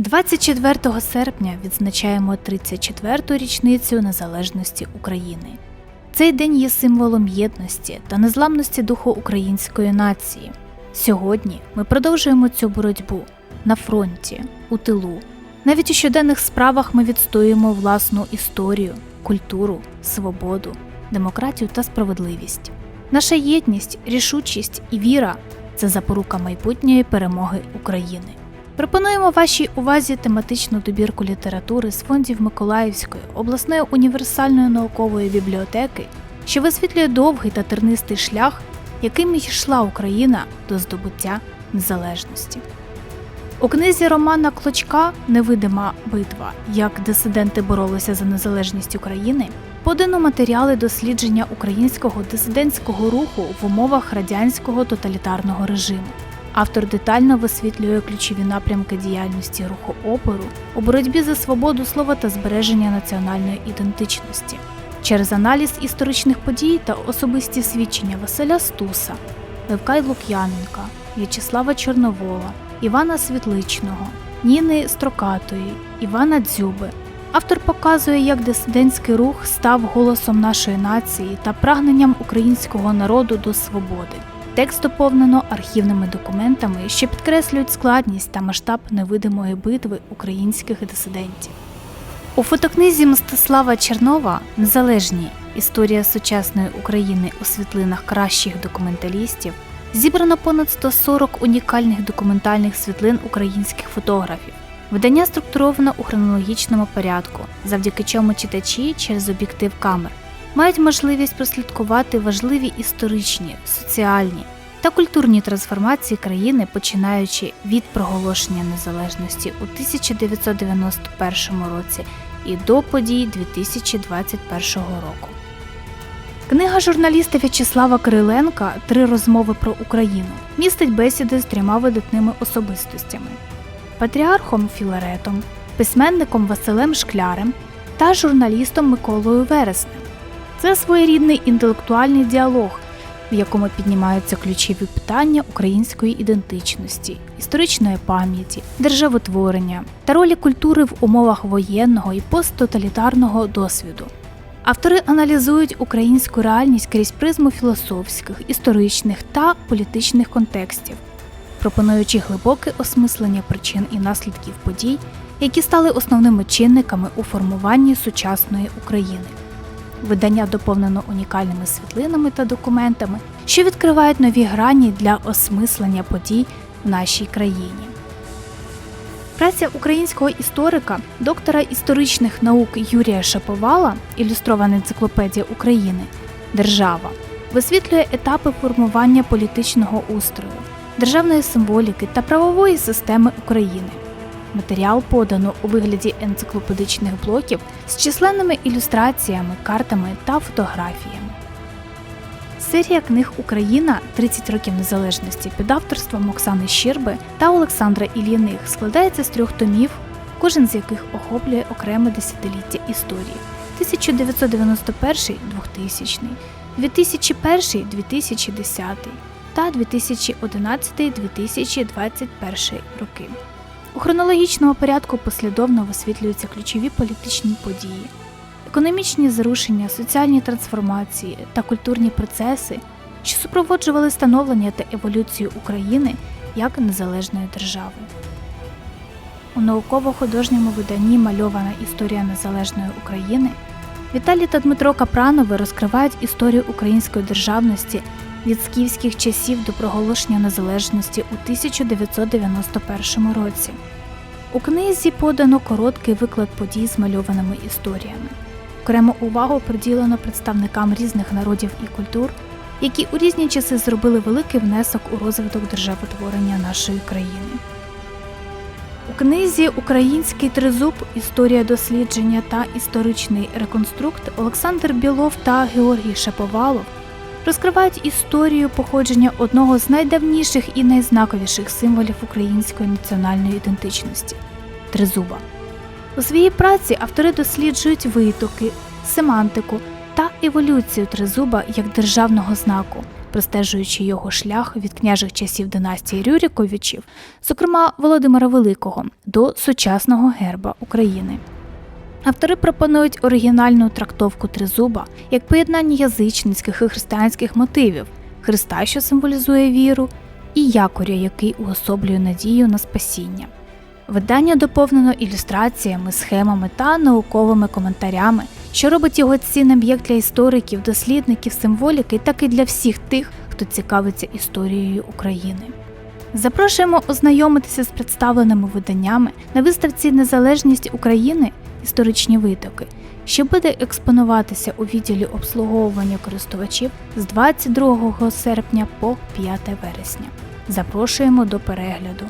24 серпня відзначаємо 34-ту річницю незалежності України. Цей день є символом єдності та незламності духу української нації. Сьогодні ми продовжуємо цю боротьбу на фронті, у тилу. Навіть у щоденних справах ми відстоюємо власну історію, культуру, свободу, демократію та справедливість. Наша єдність, рішучість і віра це запорука майбутньої перемоги України. Пропонуємо вашій увазі тематичну добірку літератури з фондів Миколаївської обласної універсальної наукової бібліотеки, що висвітлює довгий та тернистий шлях, яким йшла Україна до здобуття незалежності. У книзі Романа Клочка Невидима битва, як дисиденти боролися за незалежність України, подано матеріали дослідження українського дисидентського руху в умовах радянського тоталітарного режиму. Автор детально висвітлює ключові напрямки діяльності руху опору у боротьбі за свободу слова та збереження національної ідентичності через аналіз історичних подій та особисті свідчення Василя Стуса, Левка й Лук'яненка, В'ячеслава Чорновола, Івана Світличного, Ніни Строкатої, Івана Дзюби. Автор показує, як дисидентський рух став голосом нашої нації та прагненням українського народу до свободи. Текст доповнено архівними документами, що підкреслюють складність та масштаб невидимої битви українських дисидентів. У фотокнизі Мстислава Чернова Незалежні історія сучасної України у світлинах кращих документалістів зібрано понад 140 унікальних документальних світлин українських фотографів. Видання структуровано у хронологічному порядку, завдяки чому читачі через об'єктив камер мають можливість прослідкувати важливі історичні, соціальні та культурні трансформації країни, починаючи від проголошення незалежності у 1991 році і до подій 2021 року. Книга журналіста В'ячеслава Кириленка Три розмови про Україну містить бесіди з трьома видатними особистостями патріархом Філаретом, письменником Василем Шклярем та журналістом Миколою Вереснем. Це своєрідний інтелектуальний діалог, в якому піднімаються ключові питання української ідентичності, історичної пам'яті, державотворення та ролі культури в умовах воєнного і посттоталітарного досвіду. Автори аналізують українську реальність крізь призму філософських, історичних та політичних контекстів, пропонуючи глибоке осмислення причин і наслідків подій, які стали основними чинниками у формуванні сучасної України. Видання доповнено унікальними світлинами та документами, що відкривають нові грані для осмислення подій в нашій країні. Праця українського історика, доктора історичних наук Юрія Шаповала, ілюстрована енциклопедія України Держава, висвітлює етапи формування політичного устрою, державної символіки та правової системи України. Матеріал подано у вигляді енциклопедичних блоків з численними ілюстраціями, картами та фотографіями. Серія книг Україна 30 років незалежності під авторством Оксани Щірби та Олександра Ільїних складається з трьох томів, кожен з яких охоплює окреме десятиліття історії 1991 2000 2001 2010 та 2011 2021 роки. У хронологічному порядку послідовно висвітлюються ключові політичні події, економічні зрушення, соціальні трансформації та культурні процеси, що супроводжували становлення та еволюцію України як незалежної держави. У науково-художньому виданні Мальована історія незалежної України Віталій та Дмитро Капранови розкривають історію української державності від скіфських часів до проголошення незалежності у 1991 році. У книзі подано короткий виклад подій з мальованими історіями. Окрему увагу приділено представникам різних народів і культур, які у різні часи зробили великий внесок у розвиток державотворення нашої країни. У книзі Український тризуб Історія дослідження та історичний реконструкт Олександр Білов та Георгій Шаповалов розкривають історію походження одного з найдавніших і найзнаковіших символів української національної ідентичності тризуба. У своїй праці автори досліджують витоки, семантику та еволюцію тризуба як державного знаку, простежуючи його шлях від княжих часів династії Рюріковичів, зокрема Володимира Великого, до сучасного герба України. Автори пропонують оригінальну трактовку тризуба як поєднання язичницьких і християнських мотивів, Христа, що символізує віру, і якоря, який уособлює надію на спасіння. Видання доповнено ілюстраціями, схемами та науковими коментарями, що робить його цінним як для істориків, дослідників символіки, так і для всіх тих, хто цікавиться історією України. Запрошуємо ознайомитися з представленими виданнями на виставці Незалежність України історичні витоки, що буде експонуватися у відділі обслуговування користувачів з 22 серпня по 5 вересня. Запрошуємо до перегляду.